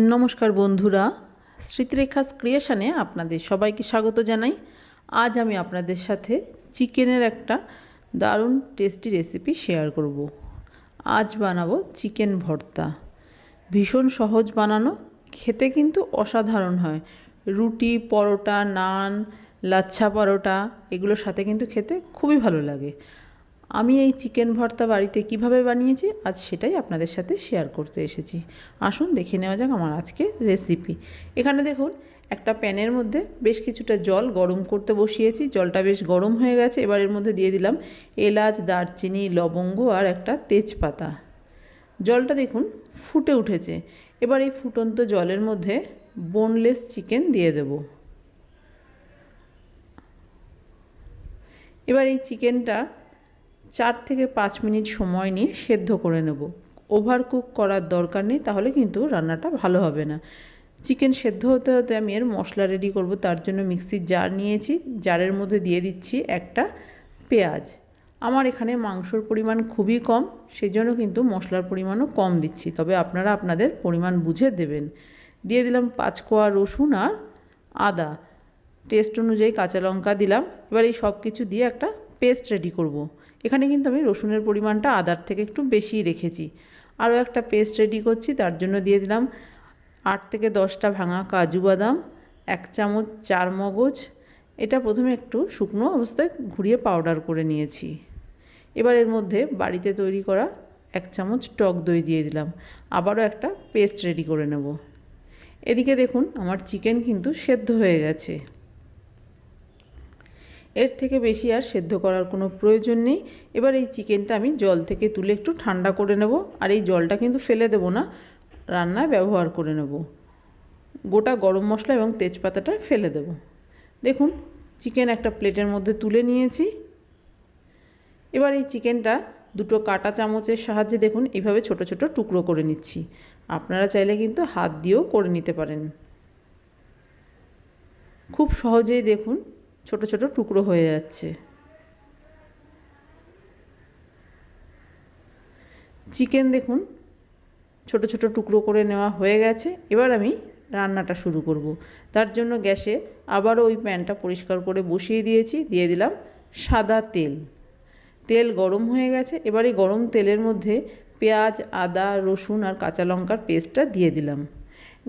নমস্কার বন্ধুরা, স্মৃতিরেখাস ক্রিয়েশনে আপনাদের সবাইকে স্বাগত জানাই। আজ আমি আপনাদের সাথে চিকেনের একটা দারুণ টেস্টি রেসিপি শেয়ার করব। আজ বানাবো চিকেন ভর্তা। ভীষণ সহজ বানানো, খেতে কিন্তু অসাধারণ হয়। রুটি, পরোটা, নান, লাচ্ছা পরোটা, এগুলোর সাথে কিন্তু খেতে খুবই ভালো লাগে। আমি এই চিকেন ভর্তা বাড়িতে কীভাবে বানিয়েছি, আজ সেটাই আপনাদের সাথে শেয়ার করতে এসেছি। আসুন দেখে নেওয়া যাক আমার আজকে রেসিপি এখানে দেখুন, একটা প্যানের মধ্যে বেশ কিছুটা জল গরম করতে বসিয়েছি। জলটা বেশ গরম হয়ে গেছে, এবার এর মধ্যে দিয়ে দিলাম এলাচ, দারচিনি, লবঙ্গ আর একটা তেজপাতা। জলটা দেখুন ফুটে উঠেছে। এবার এই ফুটন্ত জলের মধ্যে বোনলেস চিকেন দিয়ে দেব। এবার এই চিকেনটা চার থেকে পাঁচ মিনিট সময় নিয়ে সেদ্ধ করে নেব। ওভার কুক করার দরকার নেই, তাহলে কিন্তু রান্নাটা ভালো হবে না। চিকেন সেদ্ধ হতে হতে আমি এর মশলা রেডি করব, তার জন্য মিক্সির জার নিয়েছি। জারের মধ্যে দিয়ে দিচ্ছি একটা পেঁয়াজ। আমার এখানে মাংসর পরিমাণ খুবই কম, সেজন্য কিন্তু মশলার পরিমাণও কম দিচ্ছি, তবে আপনারা আপনাদের পরিমাণ বুঝে দেবেন। দিয়ে দিলাম পাঁচকোয়া রসুন আর আদা। টেস্ট অনুযায়ী কাঁচা লঙ্কা দিলাম। এবার এই সব কিছু দিয়ে একটা পেস্ট রেডি করব। এখানে কিন্তু আমি রসুনের পরিমাণটা আদার থেকে একটু বেশি রেখেছি। আরও একটা পেস্ট রেডি করছি, তার জন্য দিয়ে দিলাম আট থেকে দশটা ভাঙা কাজু বাদাম, এক চামচ চার মগজ। এটা প্রথমে একটু শুকনো অবস্থায় ঘুরিয়ে পাউডার করে নিয়েছি। এবার এর মধ্যে বাড়িতে তৈরি করা এক চামচ টক দই দিয়ে দিলাম। আবারও একটা পেস্ট রেডি করে নেব। এদিকে দেখুন, আমার চিকেন কিন্তু সেদ্ধ হয়ে গেছে। এর থেকে বেশি আর সেদ্ধ করার কোনো প্রয়োজন নেই। এবার এই চিকেনটা আমি জল থেকে তুলে একটু ঠান্ডা করে নেব। আর এই জলটা কিন্তু ফেলে দেব না, রান্নায় ব্যবহার করে নেব। গোটা গরম মশলা এবং তেজপাতাটা ফেলে দেব। দেখুন, চিকেন একটা প্লেটের মধ্যে তুলে নিয়েছি। এবার এই চিকেনটা দুটো কাটা চামচের সাহায্যে দেখুন এইভাবে ছোট ছোট টুকরো করে নিচ্ছি। আপনারা চাইলে কিন্তু হাত দিয়েও করে নিতে পারেন। খুব সহজেই দেখুন ছোট ছোট টুকরো হয়ে যাচ্ছে। চিকেন দেখুন, ছোট ছোট টুকরো করে নেওয়া হয়ে গেছে। এবার আমি রান্নাটা শুরু করব। তার জন্য গ্যাসে আবারও ওই প্যানটা পরিষ্কার করে বসিয়ে দিয়েছি। দিয়ে দিলাম সাদা তেল। তেল গরম হয়ে গেছে। এবার এই গরম তেলের মধ্যে পেঁয়াজ, আদা, রসুন আর কাঁচা লঙ্কার পেস্টটা দিয়ে দিলাম।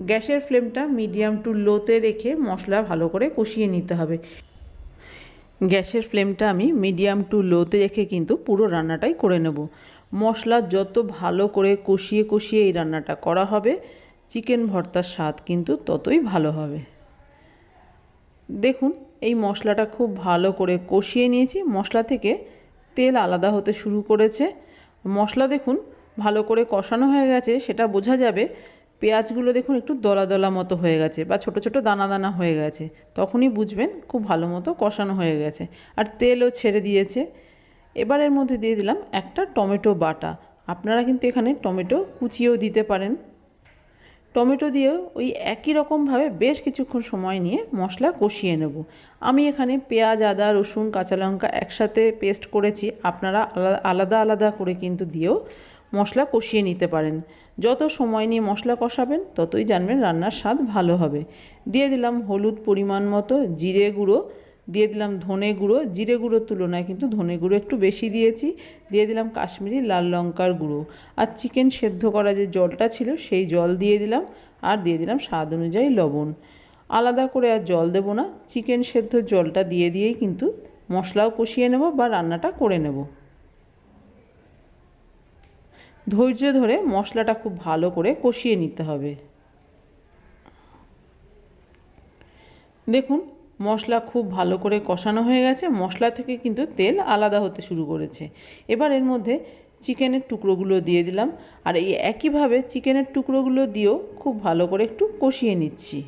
গ্যাসের ফ্লেমটা মিডিয়াম টু লোতে রেখে মশলা ভালো করে কষিয়ে নিতে হবে। গ্যাসের ফ্লেমটা আমি মিডিয়াম টু লোতে রেখে কিন্তু পুরো রান্নাটাই করে নেব। মশলা যত ভালো করে কষিয়ে কষিয়ে এই রান্নাটা করা হবে, চিকেন ভর্তার স্বাদ কিন্তু ততই ভালো হবে। দেখুন, এই মশলাটা খুব ভালো করে কষিয়ে নিয়েছি। মশলা থেকে তেল আলাদা হতে শুরু করেছে। মশলা দেখুন, ভালো করে কষানো হয়ে গেছে। সেটা বোঝা যাবে পেঁয়াজগুলো দেখুন একটু দলা দলা মতো হয়ে গেছে বা ছোট ছোট দানা দানা হয়ে গেছে, তখনই বুঝবেন খুব ভালো মতো কষানো হয়ে গেছে। আর তেলও ছেড়ে দিয়েছে। এবার এর মধ্যে দিয়ে দিলাম একটা টমেটো বাটা। আপনারা কিন্তু এখানে টমেটো কুচিয়েও দিতে পারেন। টমেটো দিয়েও ওই একই রকমভাবে বেশ কিছুক্ষণ সময় নিয়ে মশলা কষিয়ে নেব। আমি এখানে পেঁয়াজ, আদা, রসুন, কাঁচা লঙ্কা একসাথে পেস্ট করেছি। আপনারা আলাদা আলাদা করে কিন্তু দিয়েও মশলা কষিয়ে নিতে পারেন। যত সময় নিয়ে মশলা কষাবেন, ততই জানবেন রান্নার স্বাদ ভালো হবে। দিয়ে দিলাম হলুদ পরিমাণ মতো জিরে গুঁড়ো। দিয়ে দিলাম ধনে গুঁড়ো। জিরে গুঁড়োর তুলনায় কিন্তু ধনে গুঁড়ো একটু বেশি দিয়েছি। দিয়ে দিলাম কাশ্মীরি লাল লঙ্কার গুঁড়ো। আর চিকেন সেদ্ধ করা যে জলটা ছিল, সেই জল দিয়ে দিলাম। আর দিয়ে দিলাম স্বাদ অনুযায়ী লবণ। আলাদা করে আর জল দেব না। চিকেন সেদ্ধ জলটা দিয়ে দিয়েই কিন্তু মশলাও কষিয়ে নেব বা রান্নাটা করে নেব। ধৈর্য ধরে মশলাটা খুব ভালো করে কষিয়ে নিতে হবে। দেখুন, মশলা খুব ভালো করে কষানো হয়ে গেছে। মশলা থেকে কিন্তু তেল আলাদা হতে শুরু করেছে। এবার এর মধ্যে চিকেনের টুকরোগুলো দিয়ে দিলাম। আর এই একইভাবে চিকেনের টুকরোগুলো দিয়েও খুব ভালো করে একটু কষিয়ে নিচ্ছি।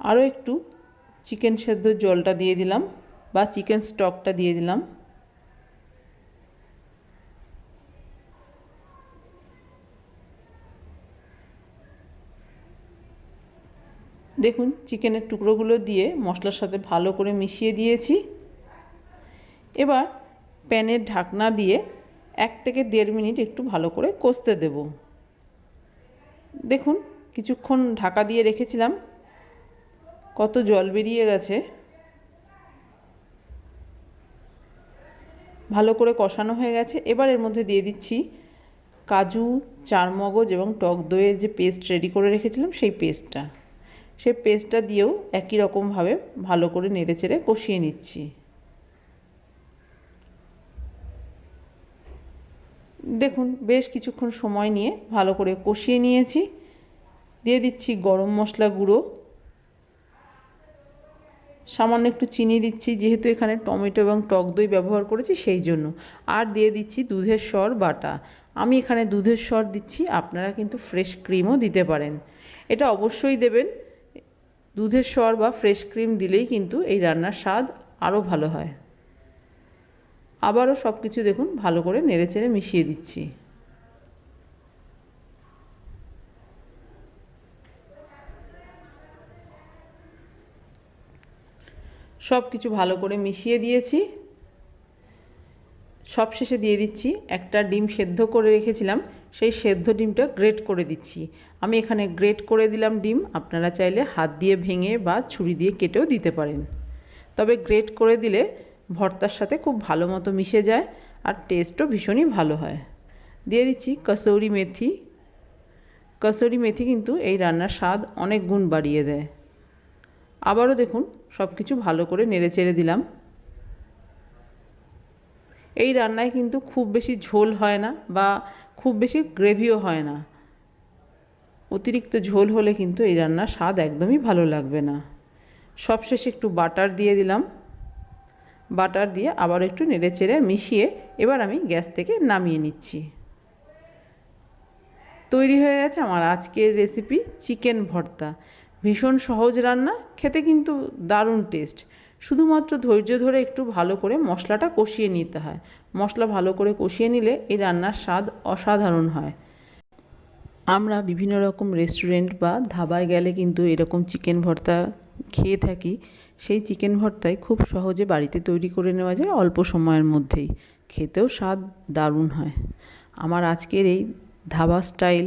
আরও একটু চিকেন সেদ্ধ জলটা দিয়ে দিলাম। বা চিকেন স্টকটা দিয়ে দিলাম। দেখুন, চিকেনের টুকরোগুলো দিয়ে মশলার সাথে ভালো করে মিশিয়ে দিয়েছি। এবার প্যানের ঢাকনা দিয়ে এক থেকে দেড় মিনিট একটু ভালো করে কষতে দেব। দেখুন, কিছুক্ষণ ঢাকা দিয়ে রেখেছিলাম। কত জল বেরিয়ে গেছে। ভালো করে কষানো হয়ে গেছে। এবার এর মধ্যে দিয়ে দিচ্ছি কাজু, চারমগজ এবং টক দইয়ের যে পেস্ট রেডি করে রেখেছিলাম সেই পেস্টটা সেই পেস্টটা দিয়েও একই রকমভাবে ভালো করে নেড়ে চেড়ে কষিয়ে নিচ্ছি। দেখুন, বেশ কিছুক্ষণ সময় নিয়ে ভালো করে কষিয়ে নিয়েছি। দিয়ে দিচ্ছি গরম মশলা গুঁড়ো। সামান্য একটু চিনি দিচ্ছি, যেহেতু এখানে টমেটো এবং টক দই ব্যবহার করেছি সেই জন্য। আর দিয়ে দিচ্ছি দুধের স্বর বাটা। আমি এখানে দুধের স্বর দিচ্ছি, আপনারা কিন্তু ফ্রেশ ক্রিমও দিতে পারেন। এটা অবশ্যই দেবেন। দুধের স্বর বা ফ্রেশ ক্রিম দিলেই কিন্তু এই রান্নার স্বাদ আরও ভালো হয়। আবারও সব কিছু দেখুন, ভালো করে নেড়েচেড়ে মিশিয়ে দিচ্ছি। সব কিছু ভালো করে মিশিয়ে দিয়েছি। সব শেষে দিয়ে দিচ্ছি একটা ডিম সেদ্ধ করে রেখেছিলাম। সেই সেদ্ধ ডিমটা গ্রেট করে দিচ্ছি। আমি এখানে গ্রেট করে দিলাম ডিম। আপনারা চাইলে হাত দিয়ে ভেঙে বা ছুরি দিয়ে কেটেও দিতে পারেন। তবে গ্রেট করে দিলে ভর্তার সাথে খুব ভালো মতো মিশে যায় আর টেস্টও ভীষণই ভালো হয়। দিয়ে দিচ্ছি কসৌরি মেথি। কসৌরি মেথি কিন্তু এই রান্নার স্বাদ অনেক গুণ বাড়িয়ে দেয়। আবারও দেখুন সব কিছু ভালো করে নেড়ে চেড়ে দিলাম। এই রান্নায় কিন্তু খুব বেশি ঝোল হয় না বা খুব বেশি গ্রেভিও হয় না। অতিরিক্ত ঝোল হলে কিন্তু এই রান্নার স্বাদ একদমই ভালো লাগবে না। সবশেষে একটু বাটার দিয়ে দিলাম। বাটার দিয়ে আবার একটু নেড়ে চেড়ে মিশিয়ে এবার আমি গ্যাস থেকে নামিয়ে নিচ্ছি। তৈরি হয়ে গেছে আমার আজকের রেসিপি চিকেন ভর্তা। ভীষণ সহজ রান্না, খেতে কিন্তু দারুণ টেস্ট শুধুমাত্র ধৈর্য ধরে একটু ভালো করে মশলাটা কষিয়ে নিতে হয়। মশলা ভালো করে কষিয়ে নিলে এই রান্নার স্বাদ অসাধারণ হয়। আমরা বিভিন্ন রকম রেস্টুরেন্ট বা ধাবায় গেলে কিন্তু এরকম চিকেন ভর্তা খেয়ে থাকি। সেই চিকেন ভর্তাই খুব সহজে বাড়িতে তৈরি করে নেওয়া যায় অল্প সময়ের মধ্যেই। খেতেও স্বাদ দারুণ হয়। আমার আজকের এই ধাবা স্টাইল